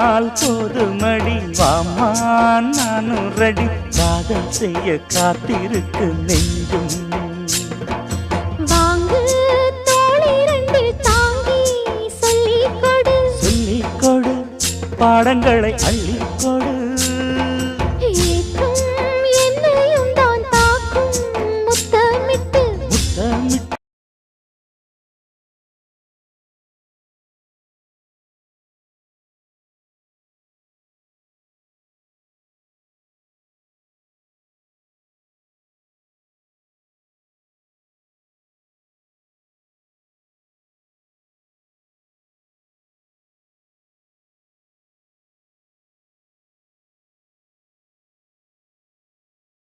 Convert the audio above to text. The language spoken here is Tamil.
கால் பொறுமடி வாமான் நானும் ரெடி. காதல் செய்ய காத்திருக்கு நெஞ்சும். சொல்லிக்கொடு. பாடங்களை அள்ளிக்கொடு. முத்தமிட்டு முத்தமிட்டு